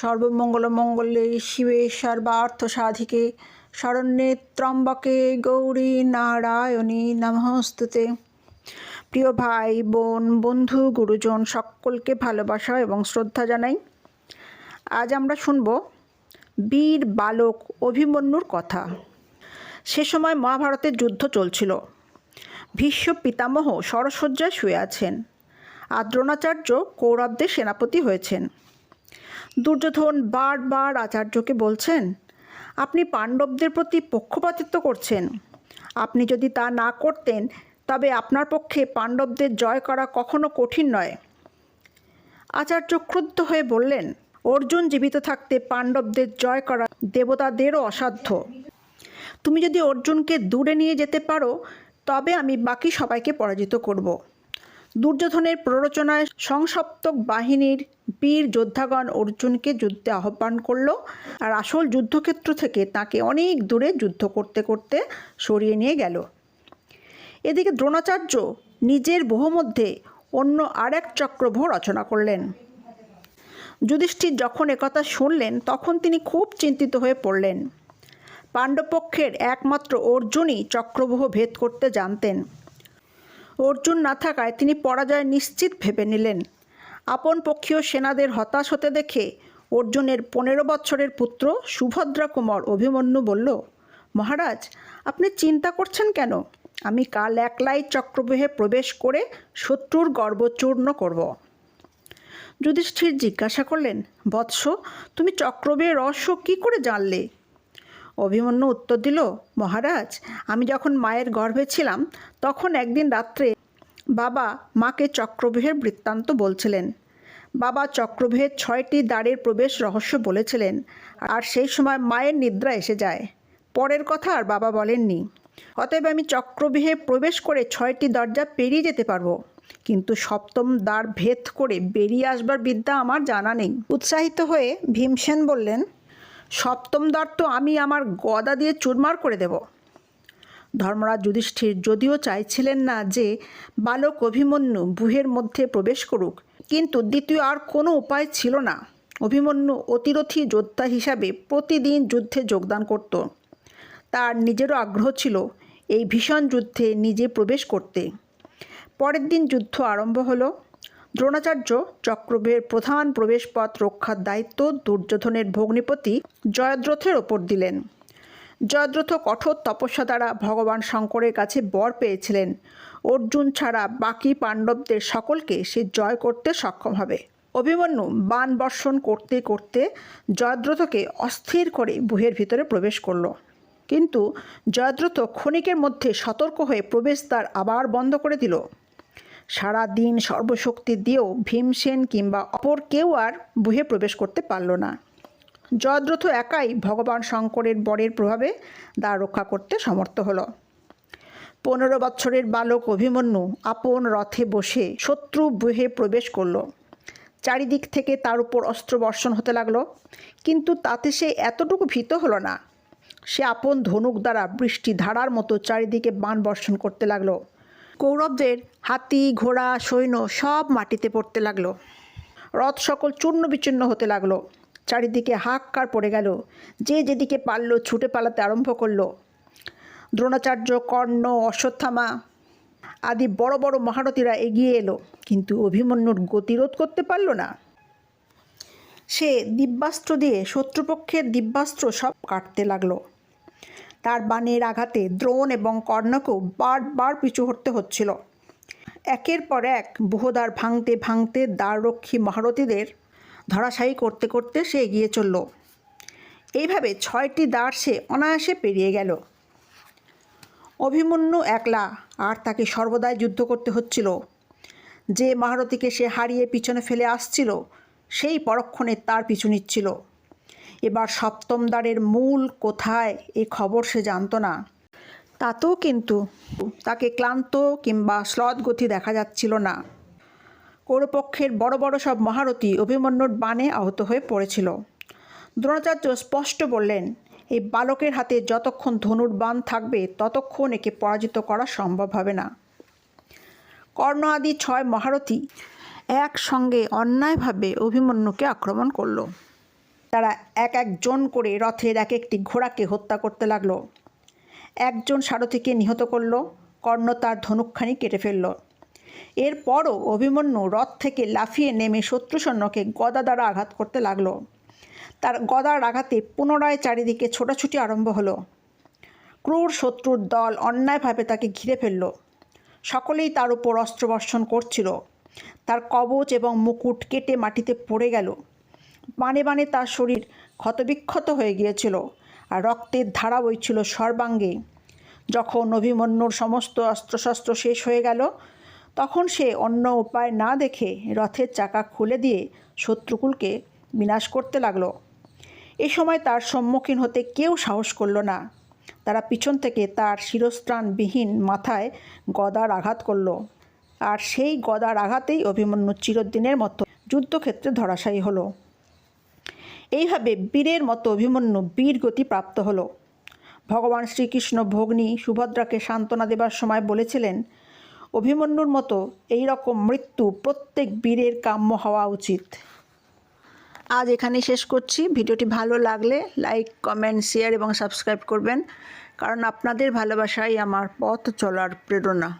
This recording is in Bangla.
সর্বমঙ্গল মঙ্গলে শিবে সর্বার্থ সাধিকে, শরণ্যে ত্রম্বকে গৌরী নারায়ণী নমস্তুতে। প্রিয় ভাই, বোন, বন্ধু, গুরুজন, সকলকে ভালোবাসা এবং শ্রদ্ধা জানাই। আজ আমরা শুনব বীর বালক অভিমন্যুর কথা। সে সময় মহাভারতের যুদ্ধ চলছিল। ভীষ্ম পিতামহ সরসজ্জায় শুয়ে আছেন। আর দ্রোণাচার্য কৌরবদের সেনাপতি হয়েছেন। দুর্যোধন বারবার আচার্যকে বলছেন, আপনি পাণ্ডবদের প্রতি পক্ষপাতিত্ব করছেন। আপনি যদি তা না করতেন, তবে আপনার পক্ষে পাণ্ডবদের জয় করা কখনো কঠিন নয়। আচার্য ক্রুদ্ধ হয়ে বললেন, অর্জুন জীবিত থাকতে পাণ্ডবদের জয় করা দেবতাদেরও অসাধ্য। তুমি যদি অর্জুনকে দূরে নিয়ে যেতে পারো, তবে আমি বাকি সবাইকে পরাজিত করব। দুর্যোধনের প্ররোচনায় সংসপ্তক বাহিনীর বীর যোদ্ধাগণ অর্জুনকে যুদ্ধে আহ্বান করল আর আসল যুদ্ধক্ষেত্র থেকে তাকে অনেক দূরে যুদ্ধ করতে করতে সরিয়ে নিয়ে গেল। এদিকে দ্রোণাচার্য নিজের বহুমধ্যে অন্য আরেক চক্রভ্য রচনা করলেন। যুধিষ্ঠির যখন একথা শুনলেন, তখন তিনি খুব চিন্তিত হয়ে পড়লেন। পাণ্ডবপক্ষের একমাত্র অর্জুনই চক্রব্যূহ ভেদ করতে জানতেন। অর্জুন না থাকায় তিনি পরাজয় নিশ্চিত ভেবে নিলেন। আপন পক্ষীয় সেনাদের হতাশ হতে দেখে অর্জুনের পনেরো বৎসরের পুত্র সুভদ্রা কুমার অভিমন্যু বলল, মহারাজ, আপনি চিন্তা করছেন কেন? আমি কাল একলাই চক্রব্যূহে প্রবেশ করে শত্রুর গর্ব চূর্ণ করব। যুধিষ্ঠির জিজ্ঞাসা করলেন, বৎস, তুমি চক্রব্যূহের রহস্য কী করে জানলে? অভিমন্যু উত্তর দিল, মহারাজ, আমি যখন মায়ের গর্ভে ছিলাম, তখন একদিন রাত্রে বাবা মাকে চক্রব্যূহের বৃত্তান্ত বলছিলেন। বাবা চক্রব্যূহের ছয়টি দ্বারের প্রবেশ রহস্য বলেছিলেন, আর সেই সময় মায়ের নিদ্রা এসে যায়। পরের কথা আর বাবা বলেননি। অতএব আমি চক্রব্যূহে প্রবেশ করে ছয়টি দরজা পেরিয়ে যেতে পারব, কিন্তু সপ্তম দ্বার ভেদ করে বেরিয়ে আসবার বিদ্যা আমার জানা নেই। উৎসাহিত হয়ে ভীমসেন বললেন সপ্তম দ্বার তো আমি আমার গদা দিয়ে চুরমার করে দেব। ধর্মরাজ যুধিষ্ঠির যদিও চাইছিলেন না যে বালক অভিমন্যু বুহের মধ্যে প্রবেশ করুক, কিন্তু দ্বিতীয় আর কোনো উপায় ছিল না। অভিমন্যু অতিরথী যোদ্ধা হিসাবে প্রতিদিন যুদ্ধে যোগদান করত। তার নিজেরও আগ্রহ ছিল এই ভীষণ যুদ্ধে নিজে প্রবেশ করতে। পরের দিন যুদ্ধ আরম্ভ হলো। দ্রোণাচার্য চক্রবের প্রধান প্রবেশপথ রক্ষার দায়িত্ব দুর্যোধনের ভগ্নিপতি জয়দ্রথের ওপর দিলেন। জয়দ্রথ কঠোর তপস্যা দ্বারা ভগবান শঙ্করের কাছে বর পেয়েছিলেন। অর্জুন ছাড়া বাকি পাণ্ডবদের সকলকে সে জয় করতে সক্ষম হবে। অভিমন্যু বান বর্ষণ করতে করতে জয়দ্রথকে অস্থির করে বুহের ভিতরে প্রবেশ করল। কিন্তু জয়দ্রথ ক্ষণিকের মধ্যে সতর্ক হয়ে প্রবেশদ্বার আবার বন্ধ করে দিল। সারা দিন সর্বশক্তি দিয়েও ভীমসেন কিংবা অপর কেউ আর বুহে প্রবেশ করতে পারল না। জয়দ্রথ একাই ভগবান শঙ্করের বরের প্রভাবে দ্বার রক্ষা করতে সমর্থ হলো। পনেরো বৎসরের বালক অভিমন্যু আপন রথে বসে শত্রু বুহে প্রবেশ করল। চারিদিক থেকে তার উপর অস্ত্র বর্ষণ হতে লাগল, কিন্তু তাতে সে এতটুকু ভীত হলো না। সে আপন ধনুক দ্বারা বৃষ্টি ধারার মতো চারিদিকে বান বর্ষণ করতে লাগল। কৌরবদের হাতি, ঘোড়া, সৈন্য সব মাটিতে পড়তে লাগল। রথ সকল চূর্ণ বিচূর্ণ হতে লাগল। চারিদিকে হাক্কার পড়ে গেল। যে যেদিকে পারল ছুটে পালাতে আরম্ভ করল। দ্রোণাচার্য, কর্ণ, অশ্বত্থামা আদি বড় বড় মহারথীরা এগিয়ে এলো। কিন্তু অভিমন্যুর গতিরোধ করতে পারল না। সে দিব্যাস্ত্র দিয়ে শত্রুপক্ষের দিব্যাস্ত্র সব কাটতে লাগল। তার বাণের আঘাতে দ্রোণ এবং কর্ণকেও বারবার পিছু হটতে হচ্ছিল। একের পর এক বহুদ্বার ভাঙতে ভাঙতে দ্বাররক্ষী মহারথীদের ধরাশায়ী করতে করতে সে এগিয়ে চলল। এইভাবে ছয়টি দ্বার সে অনায়াসে পেরিয়ে গেল। অভিমন্যু একলা আর তাকে সর্বদাই যুদ্ধ করতে হচ্ছিল। যে মহারথীকে সে হারিয়ে পিছনে ফেলে আসছিল, সেই পরক্ষণে তার পিছু নিচ্ছিল। এবার সপ্তম দ্বারের মূল কোথায় এ খবর সে জানতো না। তাতেও কিন্তু তাকে ক্লান্ত কিংবা শ্লথগতি দেখা যাচ্ছিল না। কৌরপক্ষের বড় বড় সব মহারথী অভিমন্যুর বাণে আহত হয়ে পড়েছিল। দ্রোণাচার্য স্পষ্ট বললেন, এই বালকের হাতে যতক্ষণ ধনুর বান থাকবে, ততক্ষণ একে পরাজিত করা সম্ভব হবে না। কর্ণ আদি ছয় মহারথী একসঙ্গে অন্যায়ভাবে অভিমন্যুকে আক্রমণ করল। তারা এক একজন করে রথের এক একটি ঘোড়াকে হত্যা করতে লাগল। একজন সারথীকে নিহত করল, কর্ণ তার ধনুকখানি কেটে ফেলল। এরপরও অভিমন্যু রথ থেকে লাফিয়ে নেমে শত্রু সৈন্যকে গদা দ্বারা আঘাত করতে লাগল। তার গদার আঘাতে পুনরায় চারিদিকে ছোটাছুটি আরম্ভ হলো। ক্রূর শত্রুর দল অন্যায়ভাবে তাকে ঘিরে ফেলল। সকলেই তার উপর অস্ত্রবর্ষণ করছিল। তার কবচ এবং মুকুট কেটে মাটিতে পড়ে গেল। বানে বানে তার শরীর ক্ষতবিক্ষত হয়ে গিয়েছিল আর রক্তের ধারা বইছিল সর্বাঙ্গে। যখন অভিমন্যুর সমস্ত অস্ত্রশস্ত্র শেষ হয়ে গেল, তখন সে অন্য উপায় না দেখে রথের চাকা খুলে দিয়ে শত্রুকুলকে বিনাশ করতে লাগল। এ সময় তার সম্মুখীন হতে কেউ সাহস করল না। তারা পিছন থেকে তার শিরস্ত্রাণবিহীন মাথায় গদার আঘাত করল। আর সেই গদার আঘাতেই অভিমন্যু চিরদিনের মতো যুদ্ধক্ষেত্রে ধরাশায়ী হলো। এইভাবে বীরের মতো অভিমন্যু বীর গতি প্রাপ্ত হলো। ভগবান শ্রীকৃষ্ণ ভগ্নী সুভদ্রাকে সান্ত্বনা দেবার সময় বলেছিলেন, অভিমন্যুর মতো এই রকম মৃত্যু প্রত্যেক বীরের কাম্য হওয়া উচিত। আজ এখানে শেষ করছি। ভিডিওটি ভালো লাগলে লাইক, কমেন্ট, শেয়ার এবং সাবস্ক্রাইব করবেন, কারণ আপনাদের ভালোবাসাই আমার পথ চলার প্রেরণা।